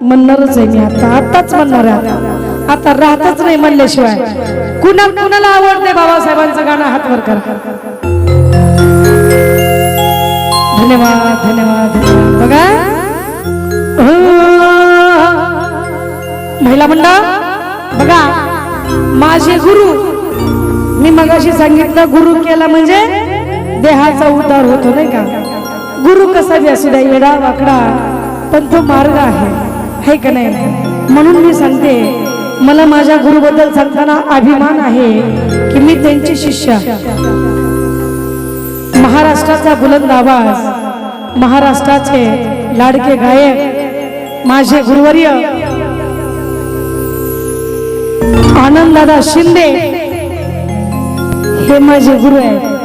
म्हणणारच आहे मी आता आताच म्हणणार आहे आता. आता राहतच नाही म्हणल्याशिवाय. कुणा कुणाला आवडते बाबासाहेबांचं गाणं? हातवर कर. धन्यवाद धन्यवाद बघा. हो. महिला मंडळ बघा. माझे गुरु मी मगाशी सांगितलं गुरु केला म्हणजे देहाचा उतार होतो नाही का? गुरु कसा बी असू द्या येडा वाकडा. पण तो मार्ग आहे. हे का नाही? म्हणून मी सांगते मला माझ्या गुरुबद्दल सांगताना अभिमान आहे की मी त्यांची शिष्य. महाराष्ट्राचा बुलंद आवाज महाराष्ट्राचे लाडके गायक माझे गुरुवर्य. आनंददादा शिंदे हे माझे गुरु आहेत.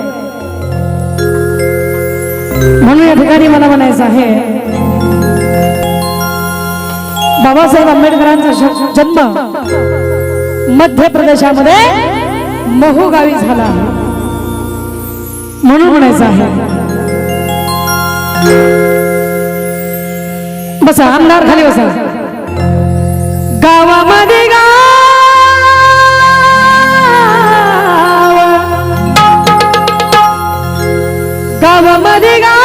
म्हणून या ठिकाणी मला म्हणायचं आहे बाबासाहेब आंबेडकरांचा जन्म मध्य प्रदेशामध्ये महू गावी झाला. म्हणून म्हणायचं आहे. बसा आमदार खाली बसा. गावामध्ये गाव. गावामध्ये गाव.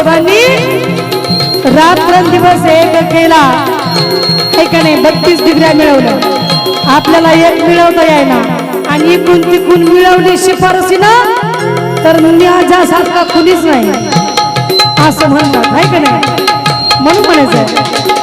साहेबांनी रात्रंदिवस एक केला. हे का नाही? बत्तीस डिग्र्या मिळवलं आपल्याला एक मिळवता यायला आणि इकून तिकून मिळवली शिफारसीनं तर न्याजासारखा कुणीच नाही. असं म्हणतात. आहे का नाही? म्हणून म्हणायचं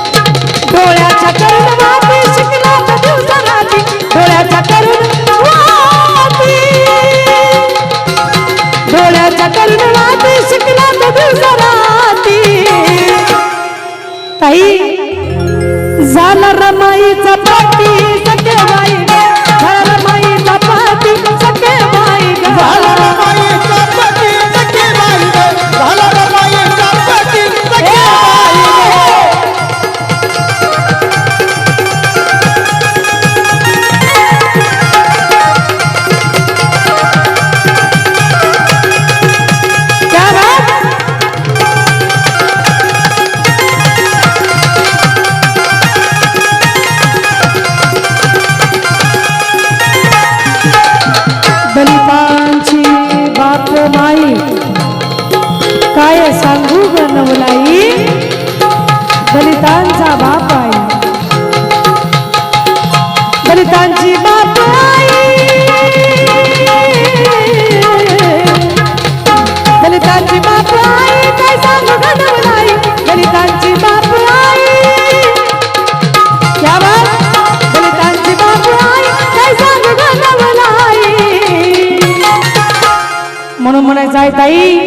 está ahí.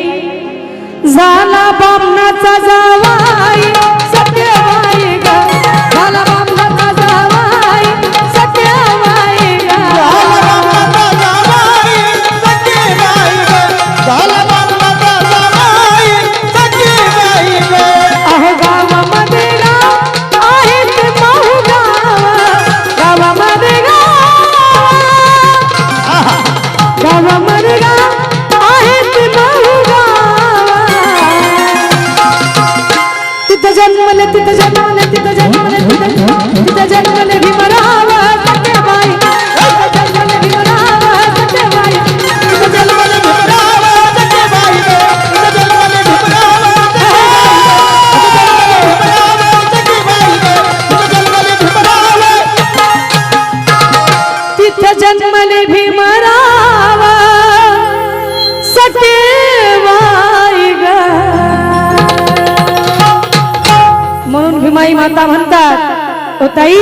माता म्हणतात ओ ताई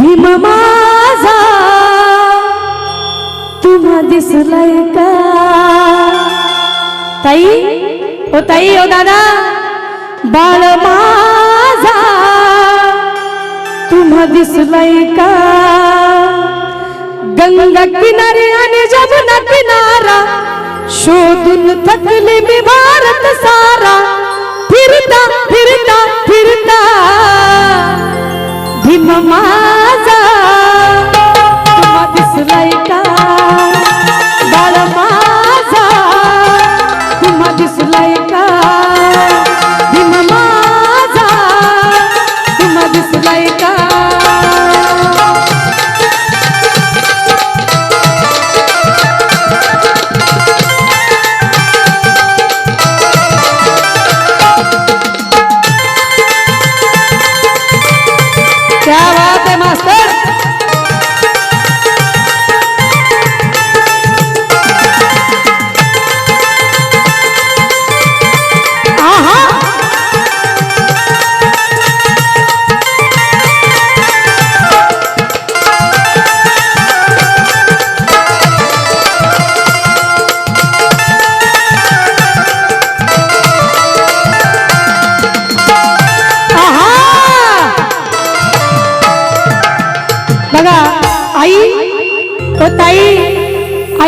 भीम माझा तुम्हा दिसलाय ताई ओ ताई ओ दादा बाळ माझा तुम्हा दिसलाय का? गंगा किनारे आणि जमुना किनारा शोधून थकले मी भारत सारा फिरता কায়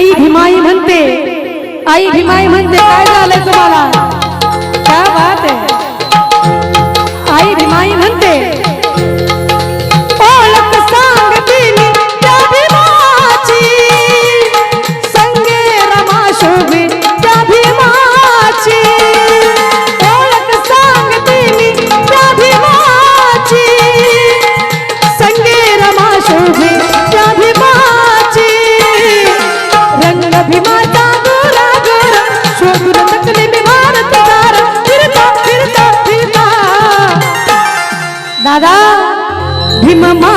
आई भीमाई म्हणते. आई भीमाई म्हणते. ಭೀಮ ಮಾ